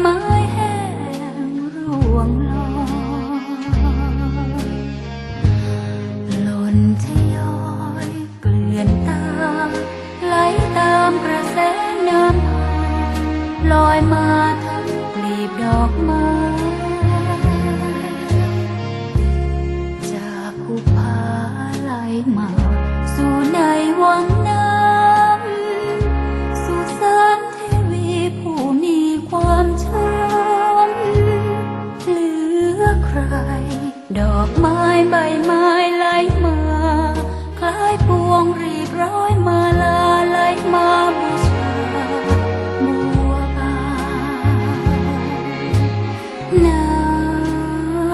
ไม้แห้งร่วงลอยหล่นทยอยเกลื่อนตามไหลตามกระแสน้ำลอยมาทั้งกลีบดอกไม้จากภูผาไหลมาสู่ในวัง อกไม้ใบไม้ไหลมา คล้ายพวงรีบร้อยมาลาไหลมาบูชาบัวบานน้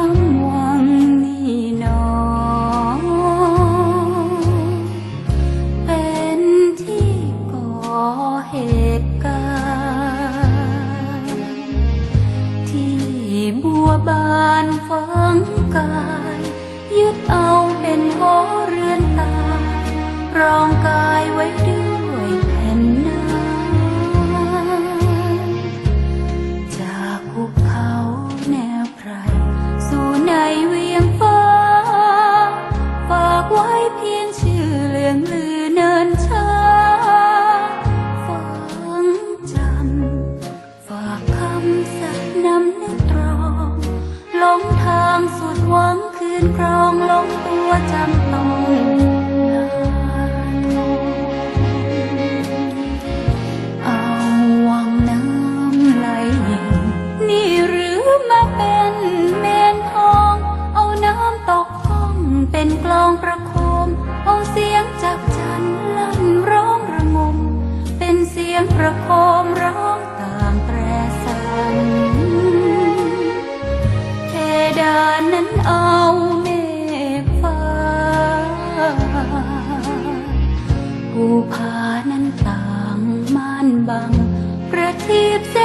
ำวังนี่หนอเป็นที่ก่อเหตุการณ์ที่บัวบานฝังกาย ยึดเอาเป็นหอเรือนตารองกายไว้ด้วยแผ่นน้ำจากภูเขาแนวไพรสู่ในเวียงฟ้า ฝากไว้เพียงชื่อเลืองลือเนินช้าฝังจำฝากคำสักนำนึกตรองลงทางสุดหวัง นครองลงตัวจำต้องเอาวังน้ำไหลเย็นนี่หรือมาเป็นเมนทอง เอาน้ำตกท้องเป็นกลองประโคม เอาเสียงจากจันลั่นร้องระงม เป็นเสียงประโคมั้นเอาเมฆฟ้าภูผานั้นต่างม่านบัง ประทีป